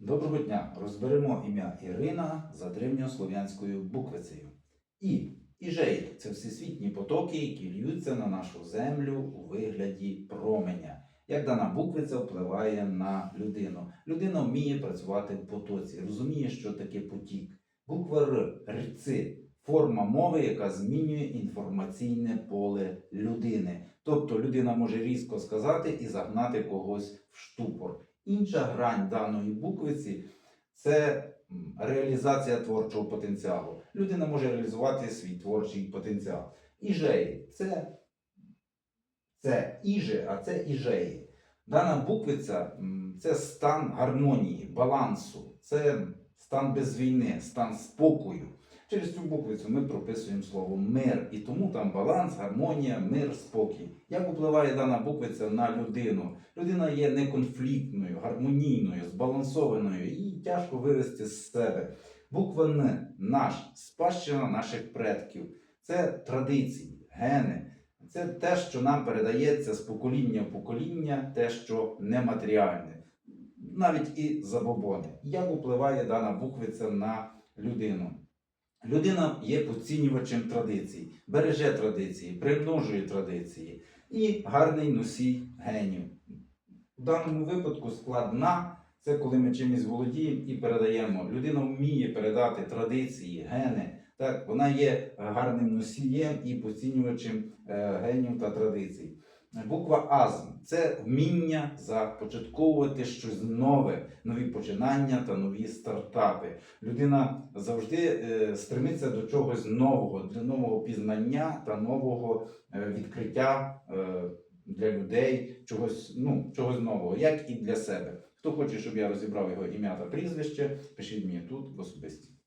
Доброго дня! Розберемо ім'я Ірина за древньослов'янською буквицею. І Іжей це всесвітні потоки, які льються на нашу землю у вигляді променя. Як дана буквиця впливає на людину? Людина вміє працювати в потоці, розуміє, що таке потік. Буква Р рци форма мови, яка змінює інформаційне поле людини. Тобто людина може різко сказати і загнати когось в штупор. Інша грань даної буквиці це реалізація творчого потенціалу. Людина може реалізувати свій творчий потенціал. Іжеї це, це іже, а це іжеї. Дана буквиця це стан гармонії, балансу, це стан без війни, стан спокою. Через цю буквицю ми прописуємо слово мир, і тому там баланс, гармонія, мир, спокій. Як впливає дана буквиця на людину? Людина є неконфліктною, гармонійною, збалансованою, її тяжко вивести з себе. Буква Н наш, спадщина наших предків. Це традиції, гени. Це те, що нам передається з покоління в покоління, те, що нематеріальне, навіть і забобони. Як впливає дана буквиця на людину? Людина є поцінювачем традицій, береже традиції, примножує традиції і гарний носій генів. В даному випадку складна це коли ми чимось володіємо і передаємо. Людина вміє передати традиції, гени. Так, вона є гарним носієм і поцінювачем е, генів та традицій. Буква Азм це вміння започатковувати щось нове, нові починання та нові стартапи. Людина завжди е, стремиться до чогось нового, для нового пізнання та нового е, відкриття е, для людей, чогось, ну, чогось нового, як і для себе. Хто хоче, щоб я розібрав його ім'я та прізвище, пишіть мені тут в особисті.